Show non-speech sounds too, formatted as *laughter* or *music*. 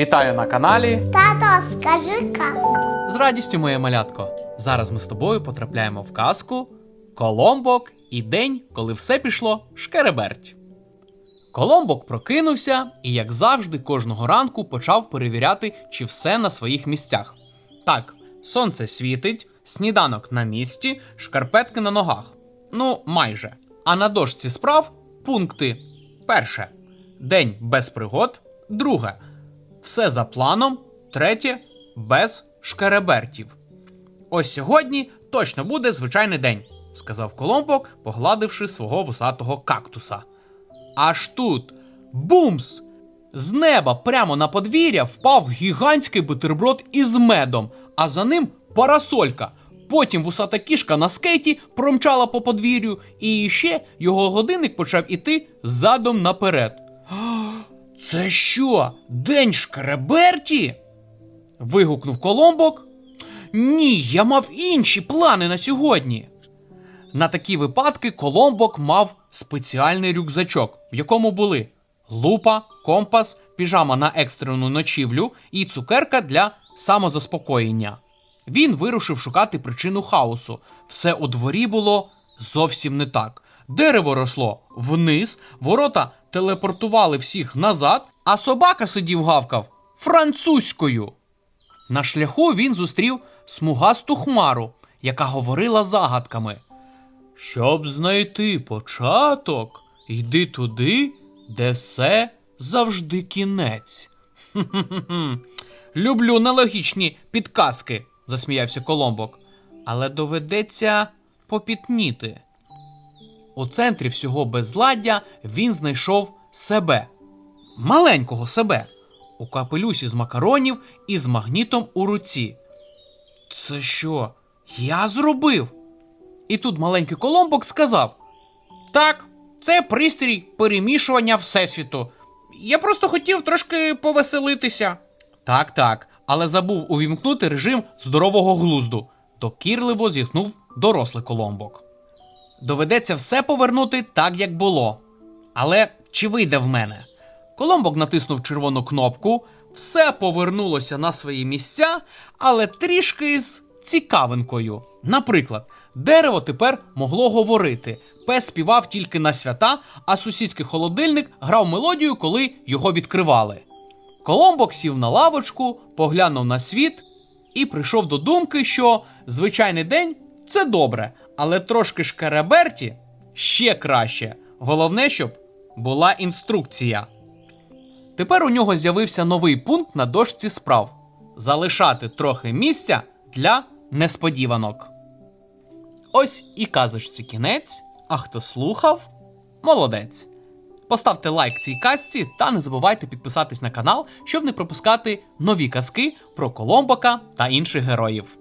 Вітаю на каналі. Тато, скажи казку. З радістю, моє малятко. Зараз ми з тобою потрапляємо в казку Коломбок і день, коли все пішло шкереберть. Коломбок прокинувся і, як завжди, кожного ранку почав перевіряти, чи все на своїх місцях. Так, сонце світить, сніданок на місці, шкарпетки на ногах. Ну, майже. А на дошці справ пункти: перше день без пригод, друге все за планом, третє без шкеребертів. Ось сьогодні точно буде звичайний день, сказав Коломбок, погладивши свого вусатого кактуса. Аж тут бумс! З неба прямо на подвір'я впав гігантський бутерброд із медом, а за ним парасолька. Потім вусата кішка на скейті промчала по подвір'ю, і ще його годинник почав іти задом наперед. «А, Це що? День шкереберті? вигукнув Коломбок. Ні, я мав інші плани на сьогодні. На такі випадки Коломбок мав спеціальний рюкзачок, в якому були лупа, компас, піжама на екстрену ночівлю і цукерка для самозаспокоєння. Він вирушив шукати причину хаосу. Все у дворі було зовсім не так. Дерево росло вниз, ворота телепортували всіх назад, а собака сидів гавкав французькою. На шляху він зустрів смугасту хмару, яка говорила загадками. Щоб знайти початок, йди туди, де все завжди кінець. *laughs* Люблю нелогічні підказки, засміявся Коломбок. Але доведеться попітніти. У центрі всього безладдя він знайшов себе, маленького себе, у капелюсі з макаронів і з магнітом у руці. Це що? Я зробив? І тут маленький Коломбок сказав: Так, це пристрій перемішування Всесвіту. Я просто хотів трошки повеселитися. Так, так, але забув увімкнути режим здорового глузду. Докірливо зітхнув дорослий Коломбок. Доведеться все повернути так, як було. Але чи вийде в мене? Коломбок натиснув червону кнопку, все повернулося на свої місця, але трішки з цікавинкою. Наприклад, дерево тепер могло говорити. Пес співав тільки на свята, а сусідський холодильник грав мелодію, коли його відкривали. Коломбок сів на лавочку, поглянув на світ і прийшов до думки, що звичайний день це добре, але трошки шкереберті ще краще. Головне, щоб була інструкція. Тепер у нього з'явився новий пункт на дошці справ залишати трохи місця для несподіванок. Ось і казочці кінець. А хто слухав, молодець. Поставте лайк цій казці та не забувайте підписатись на канал, щоб не пропускати нові казки про Коломбока та інших героїв.